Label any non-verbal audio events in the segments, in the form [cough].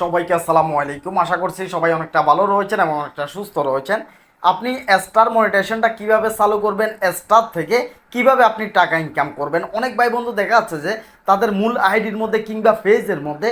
সবাইকে আসসালামু আলাইকুম। আশা করছি সবাই অনেকটা ভালো রয়েছেন এবং অনেকটা সুস্থ রয়েছেন। আপনি স্টার মনিটেশনটা কীভাবে চালু করবেন স্টার থেকে কীভাবে আপনি টাকা ইনকাম করবেন? অনেক ভাই বন্ধু দেখা যাচ্ছে যে তাদের মূল আইডির মধ্যে কিংবা ফেজের মধ্যে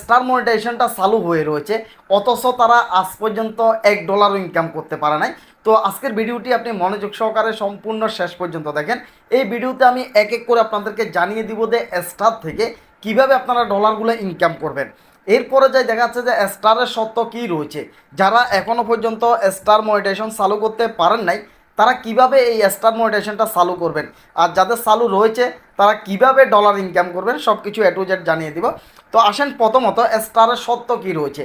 স্টার মনিটেশনটা চালু হয়ে রয়েছে, অথচ তারা আজ পর্যন্ত এক ডলারও ইনকাম করতে পারে নাই। তো আজকের ভিডিওটি আপনি মনোযোগ সহকারে সম্পূর্ণ শেষ পর্যন্ত দেখেন। এই ভিডিওতে আমি এক এক করে আপনাদেরকে জানিয়ে দিব যে স্টার থেকে কীভাবে আপনারা ডলারগুলো ইনকাম করবেন। এরপরে যাই দেখা যাচ্ছে যে স্টারের সত্য কি রয়েছে? যারা এখনও পর্যন্ত স্টার মনিটেশন চালু করতে পারেন নাই, তারা কীভাবে এই স্টার মনিটেশনটা চালু করবেন? আর যাদের চালু রয়েছে, তারা কীভাবে ডলার ইনকাম করবেন? সব কিছু এ টু জেড জানিয়ে দিব। তো আসেন প্রথমত, স্টারের সত্য কি রয়েছে?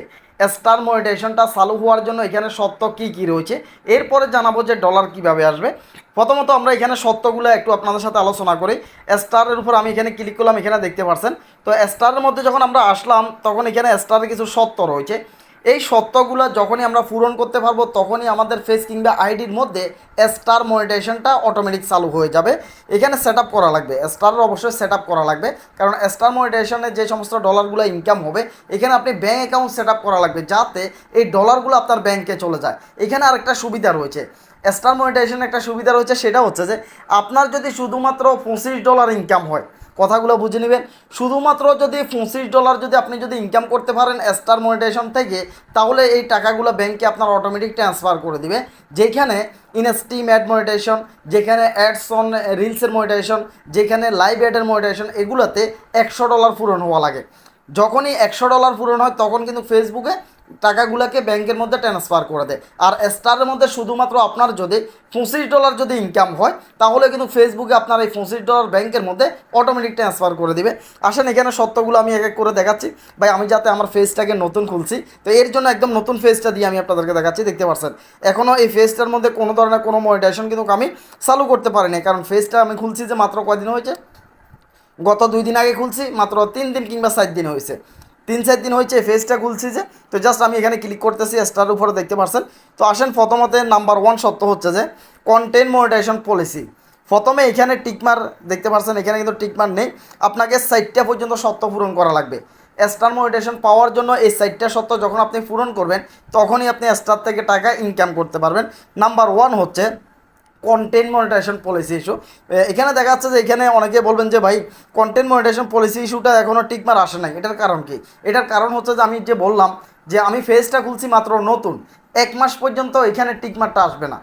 স্টার মোডিটেশনটা চালু হওয়ার জন্য এখানে সত্য কি কি রয়েছে? এরপরে জানাব যে ডলার কীভাবে আসবে। প্রথমত আমরা এখানে সত্যগুলো একটু আপনাদের সাথে আলোচনা করি। স্টারের উপর আমি এখানে ক্লিক করলাম, এখানে দেখতে পাচ্ছেন তো স্টারের মধ্যে যখন আমরা আসলাম, তখন এখানে স্টারের কিছু সত্য রয়েছে। এই সত্যগুলো যখনই আমরা পূরণ করতে পারব, তখনই আমাদের ফেস কিংবা আইডির মধ্যে স্টার মনিটেশনটা অটোমেটিক চালু হয়ে যাবে। এখানে সেট করা লাগবে। স্টারের অবশ্যই সেট করা লাগবে। কারণ স্টার মনিটেশনে যে সমস্ত ডলারগুলো ইনকাম হবে, এখানে আপনি ব্যাঙ্ক অ্যাকাউন্ট সেট করা লাগবে যাতে এই ডলারগুলো আপনার ব্যাংকে চলে যায়। এখানে আরেকটা সুবিধা রয়েছে। স্টার মনিটাইজেশন একটা সুবিধা রয়েছে, সেটা হচ্ছে যে আপনার যদি শুধুমাত্র পঁচিশ ডলার ইনকাম হয় কথাগুলো বুঝে নেবেন। শুধুমাত্র যদি পঁচিশ ডলার যদি আপনি যদি ইনকাম করতে পারেন স্টার মনিটাইজেশন থেকে, তাহলে এই টাকাগুলো ব্যাংকে আপনার অটোমেটিক ট্রান্সফার করে দিবে। যেখানে ইনস্টিম অ্যাড মনিটাইজেশন যেখানে অ্যাডস অন রিলসের মনিটাইজেশন যেখানে লাইভ অ্যাডের মনিটাইজেশন এগুলোতে একশো ডলার পূরণ হওয়া লাগে। যখনই একশো ডলার পূরণ হয়, তখন কিন্তু ফেসবুকে টাকাগুলোকে ব্যাংকের মধ্যে ট্রান্সফার করে দেয়। আর স্টারের মধ্যে শুধুমাত্র আপনার যদি পঁচিশ ডলার যদি ইনকাম হয়, তাহলে কিন্তু ফেসবুকে আপনার এই পঁচিশ ডলার ব্যাংকের মধ্যে অটোমেটিক ট্রান্সফার করে দিবে। আসেন, এখানে সত্যগুলো আমি এক এক করে দেখাচ্ছি। ভাই, আমি যাতে আমার ফেসটাকে নতুন খুলছি, তো এর জন্য একদম নতুন ফেসটা দিয়ে আমি আপনাদেরকে দেখাচ্ছি, দেখতে পাচ্ছেন। এখনও এই ফেসটার মধ্যে কোনো ধরনের কোনো মনিটাইজেশন কিন্তু আমি চালু করতে পারিনি, কারণ ফেসটা আমি খুলছি যে মাত্র কয়দিন হয়েছে? গত দুই দিন আগে খুলছি, মাত্র তিন দিন কিংবা চার দিন হয়েছে। তিন চার দিন হয়েছে ফেসটা খুলছি যে, তো জাস্ট আমি এখানে ক্লিক করতেছি স্টার উপরে দেখতে পারছেন। তো আসেন, প্রথমতে নাম্বার ওয়ান সত্য হচ্ছে যে কন্টেন্ট মনিটাইজেশন পলিসি প্রথমে এখানে টিকমার দেখতে পাচ্ছেন এখানে কিন্তু টিকমার নেই। আপনাকে সাইটটা পর্যন্ত সত্য পূরণ করা লাগবে। স্টার মনিটেশন পাওয়ার জন্য এই সাইটটা সত্য যখন আপনি পূরণ করবেন, তখনই আপনি স্টার থেকে টাকা ইনকাম করতে পারবেন। নাম্বার ওয়ান হচ্ছে কন্টেন্ট মনিটাইজেশন পলিসি ইস্যু এখানে দেখা যাচ্ছে যে এখানে অনেকে বলবেন যে ভাই কন্টেন্ট মনিটাইজেশন পলিসি ইস্যুটা এখনও টিকমার আসে নাই। এটার কারণ কি? এটার কারণ হচ্ছে যে আমি যে বললাম যে আমি ফেজটা খুলছি মাত্র নতুন, এক মাস পর্যন্ত এখানে টিকমারটা আসবে না।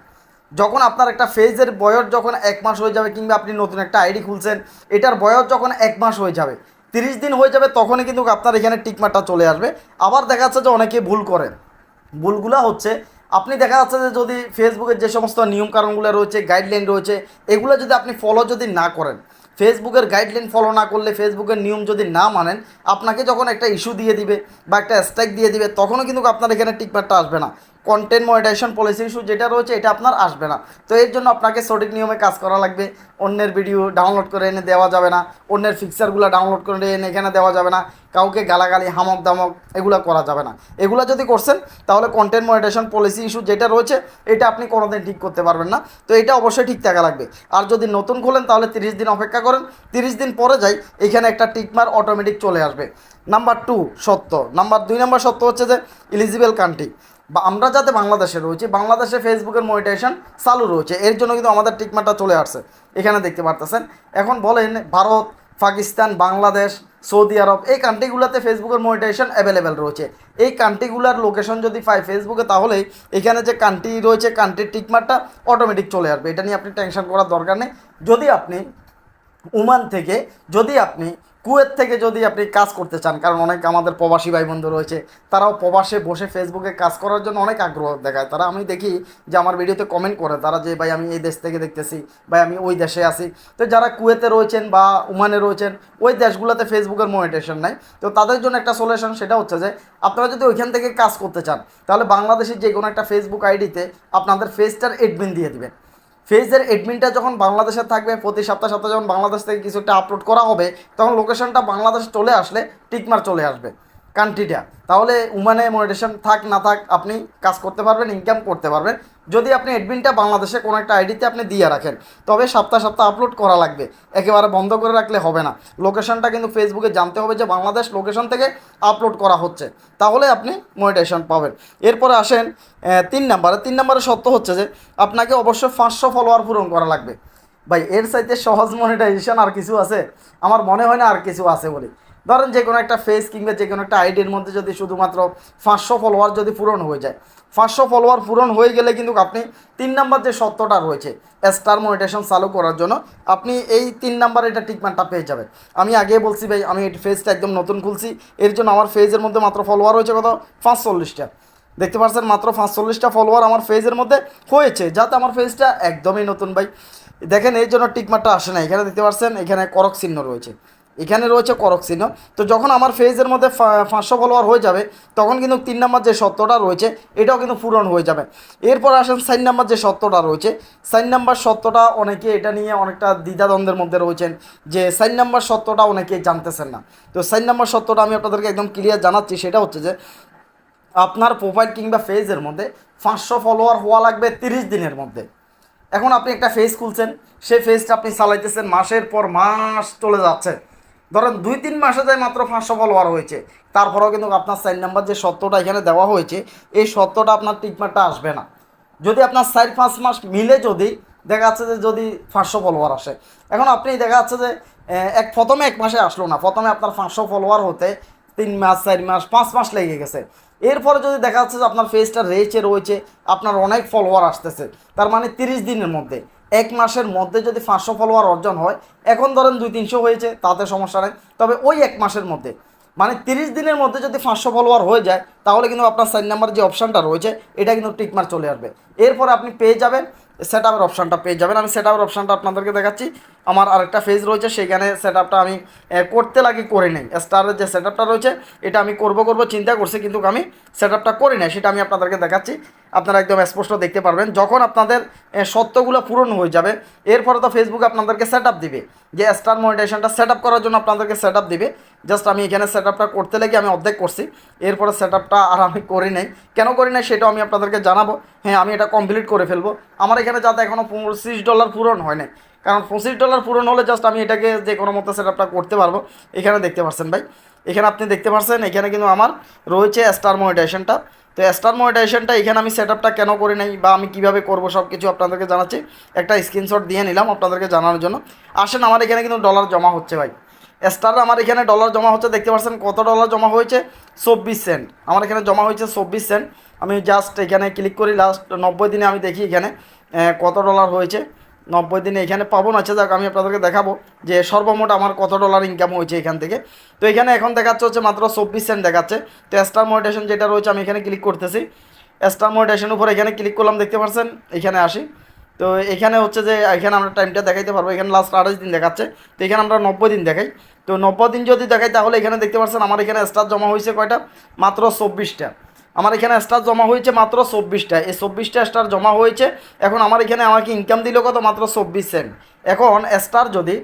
যখন আপনার একটা ফেজের বয়স যখন এক মাস হয়ে যাবে কিংবা আপনি নতুন একটা আইডি খুলছেন, এটার বয়স যখন এক মাস হয়ে যাবে, তিরিশ দিন হয়ে যাবে, তখনই কিন্তু আপনার এখানে টিকমারটা চলে আসবে। আবার দেখা যাচ্ছে যে অনেকে ভুল করেন। ভুলগুলো হচ্ছে আপনি দেখা যাচ্ছে যে যদি ফেসবুকের যে সমস্ত নিয়মকানুনগুলো রয়েছে গাইডলাইন রয়েছে, এগুলো যদি আপনি ফলো যদি না করেন ফেসবুকের গাইডলাইন ফলো না করলে ফেসবুকের নিয়ম যদি না মানেন, আপনাকে যখন একটা ইস্যু দিয়ে দিবে বা একটা স্ট্রাইক দিয়ে দিবে, তখনও কিন্তু আপনার এখানে টিকমারটা আসবে না। কন্টেন্ট মনিটাইজেশন পলিসি ইস্যু যেটা রয়েছে, এটা আপনার আসবে না। তো এর জন্য আপনাকে সঠিক নিয়মে কাজ করা লাগবে। অন্যের ভিডিও ডাউনলোড করে এনে দেওয়া যাবে না। অন্যের ফিক্সারগুলো ডাউনলোড করে এনে এখানে দেওয়া যাবে না। কাউকে গালাগালি, হামক দামক এগুলো করা যাবে না। এগুলো যদি করছেন, তাহলে কন্টেন্ট মনিটাইজেশন পলিসি ইস্যু যেটা রয়েছে, এটা আপনি কোনোদিন ঠিক করতে পারবেন না। তো এটা অবশ্যই ঠিক থাকা লাগবে। আর যদি নতুন খোলেন, তাহলে তিরিশ দিন অপেক্ষা করেন। তিরিশ দিন পরে যাই, এখানে একটা টিকমার অটোমেটিক চলে আসবে। নাম্বার টু সত্য। নাম্বার দুই নাম্বার সত্য হচ্ছে যে ইলিজিবল কান্ট্রি বা আমরা যাতে বাংলাদেশে রয়েছি, বাংলাদেশে ফেসবুকের মনিটাইজেশন চালু রয়েছে, এর জন্য কিন্তু আমাদের টিকমারটা চলে আসছে। এখানে দেখতে পারতেছেন। এখন বলেন, ভারত, পাকিস্তান, বাংলাদেশ, সৌদি আরব, এই কান্ট্রিগুলোতে ফেসবুকের মনিটাইজেশন অ্যাভেলেবেল রয়েছে। এই কান্ট্রিগুলোর লোকেশন যদি পাই ফেসবুকে, তাহলে এখানে যে কান্ট্রি রয়েছে কান্ট্রির টিকমারটা অটোমেটিক চলে আসবে। এটা নিয়ে আপনি টেনশন করার দরকার নেই। যদি আপনি, ওমান থেকে, যদি আপনি কুয়েত থেকে যদি আপনি কাজ করতে চান, কারণ অনেক আমাদের প্রবাসী ভাই বন্ধু রয়েছে, তারাও প্রবাসে বসে ফেসবুকে কাজ করার জন্য অনেক আগ্রহ দেখায়। তারা আমি দেখি যে আমার ভিডিওতে কমেন্ট করে, তারা যে, ভাই, আমি এই দেশ থেকে দেখতেছি, ভাই, আমি ওই দেশে আছি। তো যারা কুয়েতে রয়েছেন বা ওমানে রয়েছেন, ওই দেশগুলোতে ফেসবুকের মনিটেশন নাই। তো তাদের জন্য একটা সলিউশন সেটা হচ্ছে যে, আপনারা যদি ওইখান থেকে কাজ করতে চান, তাহলে বাংলাদেশের যে কোনো একটা ফেসবুক আইডিতে আপনাদের ফেসটার এডমিন দিয়ে দিবেন। ফেজের এডমিনটা যখন বাংলাদেশে থাকবে, প্রতি সপ্তাহ সপ্তাহে যখন বাংলাদেশ থেকে কিছু একটা আপলোড করা হবে, তখন লোকেশনটা বাংলাদেশ চলে আসলে টিকমার চলে আসবে। কান্ট্রিটা তাহলে উমানে মনিটেশন থাক, না থাক, আপনি কাজ করতে পারবেন ইনকাম করতে পারবেন। যদি আপনি অ্যাডমিনটা বাংলাদেশে কোনো একটা আইডিতে আপনি দিয়ে রাখেন, তবে সপ্তাহ সপ্তাহ আপলোড করা লাগবে। একেবারে বন্ধ করে রাখলে হবে না। লোকেশনটা কিন্তু ফেসবুকে জানতে হবে যে বাংলাদেশ লোকেশন থেকে আপলোড করা হচ্ছে। তাহলে আপনি মনিটেশন পাবেন। এরপরে আসেন তিন নাম্বারে। তিন নাম্বারে সত্য হচ্ছে যে, আপনাকে অবশ্যই পাঁচশো ফলোয়ার পূরণ করা লাগবে। ভাই, এর সাইতে সহজ মনিটাইজেশন আর কিছু আছে? আমার মনে হয় না আর কিছু আছে বলে। ধরেন যে কোনো একটা ফেস কিংবা যে কোনো একটা আইডির মধ্যে যদি শুধুমাত্র পাঁচশো ফলোয়ার যদি পূরণ হয়ে যায়, পাঁচশো ফলোয়ার পূরণ হয়ে গেলে কিন্তু আপনি তিন নাম্বার যে সত্যটা রয়েছে স্টার মনিটেশন চালু করার জন্য আপনি এই তিন নাম্বার এটা ট্রিটমেন্টটা পেয়ে যাবেন। আমি আগে বলছি ভাই, আমি এই ফেজটা একদম নতুন খুলছি, এর জন্য আমার ফেজের মধ্যে মাত্র ফলোয়ার হয়েছে কত? পাঁচচল্লিশটা। দেখতে পাচ্ছেন মাত্র পাঁচচল্লিশটা ফলোয়ার আমার ফেজের মধ্যে হয়েছে, যাতে আমার ফেজটা একদমই নতুন ভাই। দেখেন এই জন্য টিকমারটা আসে না, এখানে দেখতে পাচ্ছেন, এখানে করক চিহ্ন রয়েছে। এখানে রয়েছে করক চিহ্ন। তো যখন আমার ফেজের মধ্যে পাঁচশো ফলোয়ার হয়ে যাবে, তখন কিন্তু তিন নম্বর যে সত্যটা রয়েছে, এটাও কিন্তু পূরণ হয়ে যাবে। এরপর আসেন সাইন নাম্বার যে সত্যটা রয়েছে, সাইন নাম্বার সত্যটা অনেকে এটা নিয়ে অনেকটা দ্বিধাদ্বন্দ্বের মধ্যে রয়েছেন যে সাইন নাম্বার সত্যটা অনেকে জানতেছেন না। তো সাইন নাম্বার সত্যটা আমি আপনাদেরকে একদম ক্লিয়ার জানাচ্ছি, সেটা হচ্ছে যে আপনার প্রোফাইল কিংবা ফেজের মধ্যে পাঁচশো ফলোয়ার হওয়া লাগবে তিরিশ দিনের মধ্যে। এখন আপনি একটা ফেজ খুলছেন, সেই ফেজটা আপনি চালাইতেছেন, মাসের পর মাস চলে যাচ্ছে। ধরেন দুই তিন মাসে যায় মাত্র পাঁচশো ফলোয়ার হয়েছে। তারপরেও কিন্তু আপনার সাইন নাম্বার যে সত্যটা এখানে দেওয়া হয়েছে, এই সত্যটা আপনার ট্রিটমেন্টটা আসবে না। যদি আপনার চার পাঁচ মাস মিলে যদি, দেখা যাচ্ছে যে যদি পাঁচশো ফলোয়ার আসে। এখন আপনি দেখা যাচ্ছে যে এক প্রথমে এক মাসে আসলো না, প্রথমে আপনার পাঁচশো ফলোয়ার হতে তিন মাস, চার মাস, পাঁচ মাস লেগে গেছে। এরপরে যদি দেখা যাচ্ছে যে আপনার ফেসটা রেচে রয়েছে, আপনার অনেক ফলোয়ার আসতেছে, তার মানে তিরিশ দিনের মধ্যে। এক মাসের মধ্যে যদি পাঁচশো ফলোয়ার অর্জন হয়, এখন ধরেন দুই তিনশো হয়েছে, তাতে সমস্যা নেই। তবে ওই এক মাসের মধ্যে মানে তিরিশ দিনের মধ্যে যদি পাঁচশো ফলোয়ার হয়ে যায়, তাহলে কিন্তু আপনার সাইন নাম্বার যে অপশানটা রয়েছে, এটা কিন্তু টিকমার চলে আসবে। এরপর আপনি পেয়ে যাবেন সেট আপের অপশানটা পেয়ে যাবেন। আমি সেট আপের অপশানটা আপনাদেরকে দেখাচ্ছি। আমার আরেকটা ফেজ রয়েছে, সেখানে সেট আপটা আমি করতে লাগি, করে নেই। স্টারের যে সেট আপটা রয়েছে, এটা আমি করব করব, চিন্তা করছি, কিন্তু আমি সেট আপটা করি নাই, সেটা আমি আপনাদেরকে দেখাচ্ছি। আপনারা একদম স্পষ্ট দেখতে পারবেন। যখন আপনাদের সত্যগুলো পূরণ হয়ে যাবে, এরপরে তো ফেসবুক আপনাদেরকে সেট আপ দিবে। যে স্টার মনিটাইজেশনটা সেট আপ করার জন্য আপনাদেরকে সেট আপ দিবে। জাস্ট আমি এখানে সেট করতে লেগে, আমি অর্ধেক করছি। এরপরে সেট আপটা আর আমি করি নাই। কেন করি নাই সেটাও আমি আপনাদেরকে জানাব। হ্যাঁ আমি এটা কমপ্লিট করে ফেলব। আমার এখানে যাতে এখনও পঁচিশ ডলার পূরণ হয় নাই। কারণ পঁচিশ ডলার পূরণ হলে জাস্ট আমি এটাকে যে কোনো মতো সেট আপটা করতে পারব। এখানে দেখতে পাচ্ছেন ভাই। এখানে আপনি দেখতে পাচ্ছেন এখানে কিন্তু আমার রয়েছে স্টার মনিটাইজেশনটা তো স্টার মনিটাইজেশনটা এখানে আমি সেট আপটা কেন করি নাই বা আমি কীভাবে করব সব কিছু আপনাদেরকে জানাচ্ছি। একটা স্ক্রিনশট দিয়ে নিলাম আপনাদেরকে জানানোর জন্য। আসেন, আমার এখানে কিন্তু ডলার জমা হচ্ছে ভাই। স্টার আমার এখানে ডলার জমা হচ্ছে, দেখতে পাচ্ছেন কত ডলার জমা হয়েছে? চব্বিশ সেন্ট আমার এখানে জমা হয়েছে চব্বিশ সেন্ট আমি জাস্ট এখানে ক্লিক করি লাস্ট নব্বই দিনে আমি দেখি এখানে কত ডলার হয়েছে। নব্বই দিনে এখানে পাবো না আচ্ছা যাক, আমি আপনাদেরকে দেখাবো যে সর্বমোট আমার কত ডলার ইনকাম হয়েছে এখান থেকে। তো এখানে এখন দেখাচ্ছে হচ্ছে মাত্র চব্বিশ সেন্ট দেখাচ্ছে। তো স্টার মোটিভেশন যেটা রয়েছে, আমি এখানে ক্লিক করতেছি। স্টার মোটিভেশন উপর এখানে ক্লিক করলাম, দেখতে পাচ্ছেন? এখানে আসি। তো এখানে হচ্ছে যে, এখানে আমরা টাইমটা দেখাইতে পারব। এখানে লাস্ট আঠাশ দিন দেখাচ্ছে। তো এখানে আমরা নব্বই দিন দেখাই। তো নব্বই দিন যদি দেখাই, তাহলে এখানে দেখতে পাচ্ছেন আমার এখানে স্টার জমা হয়েছে কয়টা? মাত্র চব্বিশটা। আমার এখানে স্টার জমা হয়েছে মাত্র চব্বিশটা। এই চব্বিশটা স্টার জমা হয়েছে। এখন আমার এখানে আমাকে ইনকাম দিল কত? মাত্র চব্বিশ সেন্ট এখন স্টার যদি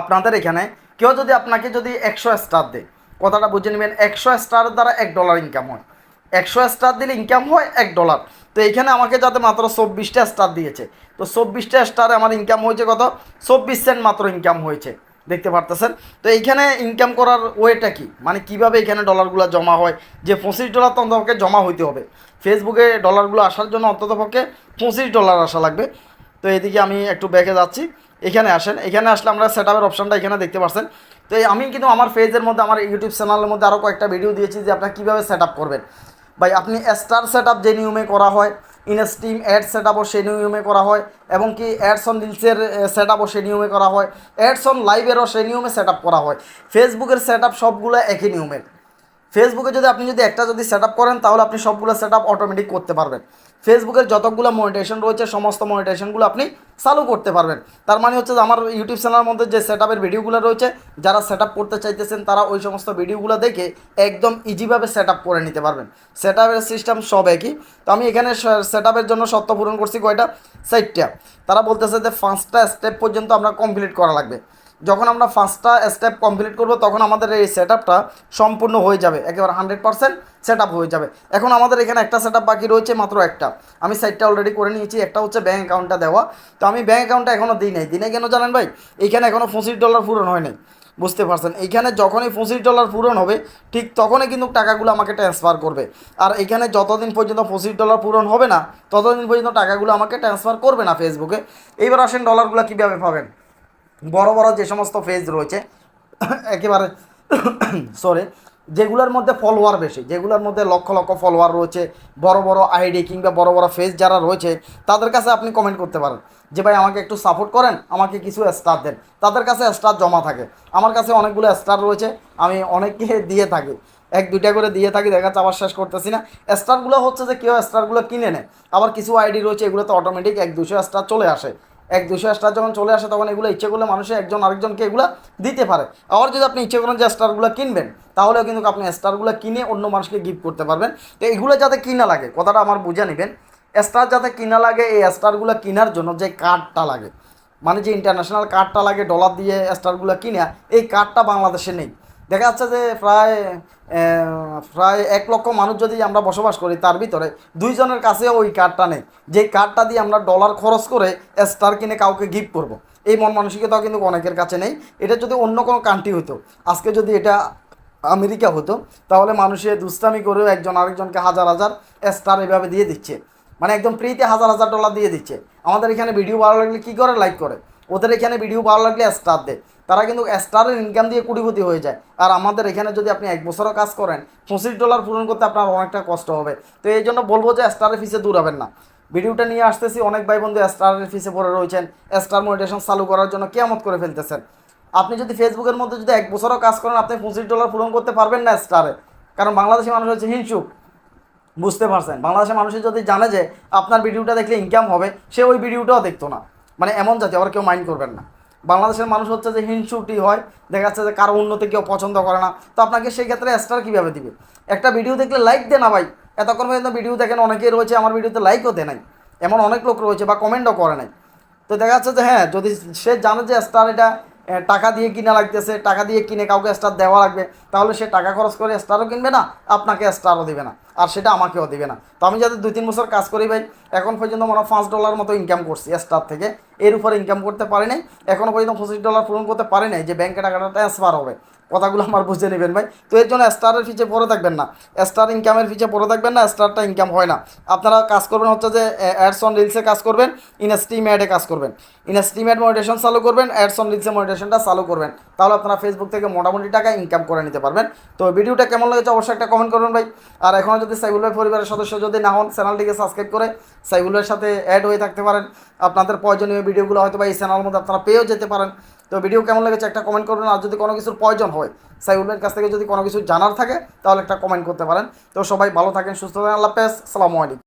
আপনাদের এখানে, কেউ যদি আপনাকে যদি একশো স্টার দেয়, কথাটা বুঝে নেবেন, একশো স্টার দ্বারা এক ডলার ইনকাম হয়। একশো স্টার দিলে ইনকাম হয় এক ডলার তো এখানে আমাকে যাতে মাত্র চব্বিশটা স্টার দিয়েছে। তো চব্বিশটা স্টারে আমার ইনকাম হয়েছে কত? চব্বিশ সেন্ট মাত্র ইনকাম হয়েছে। দেখতে পারতেছেন? তো এইখানে ইনকাম করার ওয়েটা কি? মানে কীভাবে এখানে ডলারগুলো জমা হয়? যে পঁচিশ ডলার তো অন্ততপক্ষে জমা হইতে হবে। ফেসবুকে ডলারগুলো আসার জন্য অন্ততপক্ষে পঁচিশ ডলার আসা লাগবে। তো এদিকে আমি একটু ব্যাকে যাচ্ছি। এখানে আসেন। এখানে আসলে আমরা সেট আপের অপশানটা এখানে দেখতে পাচ্ছেন তো আমি কিন্তু আমার ফেজের মধ্যে, আমার ইউটিউব চ্যানেলের মধ্যে আরও কয়েকটা ভিডিও দিয়েছি যে আপনারা কীভাবে সেট আপ করবেন। ভাই, আপনি স্টার সেট আপ যে নিয়মে করা হয় ইনস্টিম অ্যাড সেট আপও সেই নিয়মে করা হয়, এবং কি অ্যাডস অন রিলসের সেট আপও সেই নিয়মে করা হয় অ্যাডস অন লাইভেরও সেই নিয়মে সেট আপ করা হয়। ফেসবুকের সেট আপ সবগুলো একই নিয়মের ফেসবুকে যদি আপনি যদি একটা যদি সেট আপ করেন, তাহলে আপনি সবগুলো সেট আপ অটোমেটিক করতে পারবেন। ফেসবুকের যতগুলো মনিটেশন রয়েছে, সমস্ত মনিটেশনগুলো আপনি চালু করতে পারবেন। তার মানে হচ্ছে যে আমার ইউটিউব চ্যানেলের মধ্যে যে সেট আপের ভিডিওগুলো রয়েছে, যারা সেট আপ করতে চাইতেছেন, তারা ওই সমস্ত ভিডিওগুলো দেখে একদম ইজিভাবে সেট করে নিতে পারবেন। সেট সিস্টেম সব একই। তো আমি এখানে সেট জন্য সত্য পূরণ করছি কয়টা? সাইটটা তারা বলতেছে যে পাঁচটা স্টেপ পর্যন্ত আমরা কমপ্লিট করা লাগবে। যখন আমরা পাঁচটা স্টেপ কমপ্লিট করব, তখন আমাদের এই সেট সম্পূর্ণ হয়ে যাবে। একেবারে হান্ড্রেড পার্সেন্ট সেট হয়ে যাবে। এখন আমাদের এখানে একটা সেট বাকি রয়েছে মাত্র একটা। আমি সাইটটা অলরেডি করে নিয়েছি, একটা হচ্ছে ব্যাঙ্ক অ্যাকাউন্টটা দেওয়া। তো আমি ব্যাঙ্ক অ্যাকাউন্টটা এখনও দিই নাই। দিনে কেন জানেন ভাই? এইখানে এখনও পঁচিশ ডলার পূরণ হয় নাই। বুঝতে পারছেন? এইখানে যখনই পঁচিশ ডলার পূরণ হবে, ঠিক তখনই কিন্তু টাকাগুলো আমাকে ট্রান্সফার করবে। আর এখানে যতদিন পর্যন্ত পঁচিশ ডলার পূরণ হবে না, ততদিন পর্যন্ত টাকাগুলো আমাকে ট্রান্সফার করবে না ফেসবুকে এইবার আসেন ডলারগুলো কীভাবে পাবেন? বড় বড় যে সমস্ত পেজ রয়েছে, একেবারে [coughs] সরি যেগুলোর মধ্যে ফলোয়ার বেশি, যেগুলোর মধ্যে লক্ষ লক্ষ ফলোয়ার রয়েছে, বড় বড় আইডি কিংবা বড় বড় ফেস যারা রয়েছে, তাদের কাছে আপনি কমেন্ট করতে পারেন। যে ভাই, আমাকে একটু সাপোর্ট করেন, আমাকে কিছু স্টার দেন। তাদের কাছে স্টার জমা থাকে। আমার কাছে অনেকগুলো স্টার রয়েছে, আমি অনেককে [laughs] দিয়ে থাকি। এক, দুইটা করে দিয়ে থাকি, দেখা যাচ্ছে আবার শেষ করতেছি না। স্টারগুলো হচ্ছে যে কেউ স্টারগুলো কিনে নেয়। আবার কিছু আইডি রয়েছে এগুলো তো অটোমেটিক এক, দুশো স্টার চলে আসে। এক দুশো স্টার যখন চলে আসে, তখন এগুলো ইচ্ছে করলে মানুষে একজন আরেকজনকে এগুলো দিতে পারে। আবার যদি আপনি ইচ্ছে করেন যে স্টারগুলো কিনবেন, তাহলেও কিন্তু আপনি স্টারগুলো কিনে অন্য মানুষকে গিফট করতে পারবেন। তো এগুলো যাতে কিনা লাগে, কথাটা আমার বুঝে নেবেন। স্টার যাতে কিনা লাগে, এই স্টারগুলো কেনার জন্য যে কার্ডটা লাগে মানে যে ইন্টারন্যাশনাল কার্ডটা লাগে ডলার দিয়ে স্টারগুলো কিনা, এই কার্ডটা বাংলাদেশে নেই। দেখা যাচ্ছে যে প্রায় প্রায় এক লক্ষ মানুষ যদি আমরা বসবাস করি তার ভিতরে দুইজনের কাছে ওই কার্ডটা নেই। যে কার্ডটা দিয়ে আমরা ডলার খরচ করে স্টার কিনে কাউকে গিফট করব। এই মন মানসিকতাও কিন্তু অনেকের কাছে নেই। এটা যদি অন্য কোনো কান্ট্রি হতো, আজকে যদি এটা আমেরিকা হতো, তাহলে মানুষে দুষ্টামি করেও একজন আরেকজনকে হাজার হাজার স্টার এভাবে দিয়ে দিচ্ছে। মানে একদম ফ্রিতে হাজার হাজার ডলার দিয়ে দিচ্ছে। আমাদের এখানে ভিডিও ভালো লাগলে কী করে? লাইক করে। ওদের এখানে ভিডিও ভালো লাগলে স্টার দেয়। তারা কিন্তু স্টারের ইনকাম দিয়ে কোটিপতি হয়ে যায়। আর আমাদের এখানে যদি আপনি এক বছরও কাজ করেন, পঁচিশ ডলার পূরণ করতে আপনার অনেকটা কষ্ট হবে। তো এই জন্য বলব যে স্টারের ফিসে দূর হবেন না। ভিডিওটা নিয়ে আসতেছি, অনেক ভাই বন্ধু স্টারের ফিসে পড়ে রয়েছেন। স্টার মোটিভেশন চালু করার জন্য কেমত করে ফেলতেছেন। আপনি যদি ফেসবুকের মধ্যে যদি এক বছরও কাজ করেন, আপনি পঁচিশ ডলার পূরণ করতে পারবেন না স্টারে। কারণ বাংলাদেশি মানুষ হচ্ছে হিংসুক। বুঝতে পারছেন? বাংলাদেশের মানুষের যদি জানে যে আপনার ভিডিওটা দেখলে ইনকাম হবে, সে ওই ভিডিওটাও দেখতো না। মানে এমন জাতি, আবার কেউ মাইন্ড করবেন না। বাংলাদেশের মানুষ হচ্ছে যে হিংসুটি হয়, দেখা যাচ্ছে যে কারও উন্নতি কেউ পছন্দ করে না। তো আপনাকে সেই ক্ষেত্রে স্টার কীভাবে দিবে? একটা ভিডিও দেখলে লাইক দে না ভাই। এতক্ষণ পর্যন্ত ভিডিও দেখেন, অনেকেই রয়েছে আমার ভিডিওতে লাইকও দেয় নাই। এমন অনেক লোক রয়েছে বা কমেন্টও করে নাই। তো দেখা যাচ্ছে যে হ্যাঁ যদি সে জানে যে স্টার এটা টাকা দিয়ে কিনা লাগতেছে, টাকা দিয়ে কিনে কাউকে স্টার দেওয়া লাগবে, তাহলে সে টাকা খরচ করে স্টারও কিনবে না, আপনাকে স্টারও দিবে না, আর সেটা আমাকেও দিবে না। তো আমি যাতে দুই তিন বছর কাজ করি ভাই, এখন পর্যন্ত মনে পাঁচ ডলার মতো ইনকাম করছি স্টার থেকে। এর উপরে ইনকাম করতে পারি নাই এখনও পর্যন্ত পঁচিশ ডলার পূরণ করতে পারি নাই যে ব্যাংকে টাকাটা ট্রান্সফার হবে। কথাগুলো আমার বুঝে নেবেন ভাই। তো এর জন্য স্টারের ফিচে পড়ে থাকবেন না। স্টার ইনকামের ফিচে পড়ে থাকবেন না স্টারটা ইনকাম হয় না। আপনারা কাজ করবেন হচ্ছে যে অ্যাডস অন রিলসে কাজ করবেন ইন স্টিম অ্যাডে কাজ করবেন। ইন স্টিম অ্যাড মনিটেশন চালু করবেন অ্যাডস অন রিলসে মনিটেশনটা চালু করবেন। তাহলে আপনারা ফেসবুক থেকে মোটামুটি টাকা ইনকাম করে নিতে পারবেন। তো ভিডিওটা কেমন লেগেছে অবশ্যই একটা কমেন্ট করবেন ভাই। আর এখনও যদি সাইবুল ভাই পরিবারের সদস্য যদি না হন, চ্যানেলটিকে সাবস্ক্রাইব করে সাইবুলের সাথে অ্যাড হয়ে থাকতে পারেন। আপনাদের প্রয়োজনীয় ভিডিওগুলো হয়তো বা এই চ্যানেলের মধ্যে আপনারা পেয়েও যেতে পারেন। তো ভিডিও কেমন লেগেছে একটা কমেন্ট করবেন আর যদি কোনো কিছুর প্রয়োজন হয় সাইবুল ভাইয়ের কাছ থেকে যদি কোনো কিছু জানার থাকে, তাহলে একটা কমেন্ট করতে পারেন। তো সবাই ভালো থাকেন, সুস্থ থাকেন, আল্লাহ হাফেজ সালামু আলাইকুম।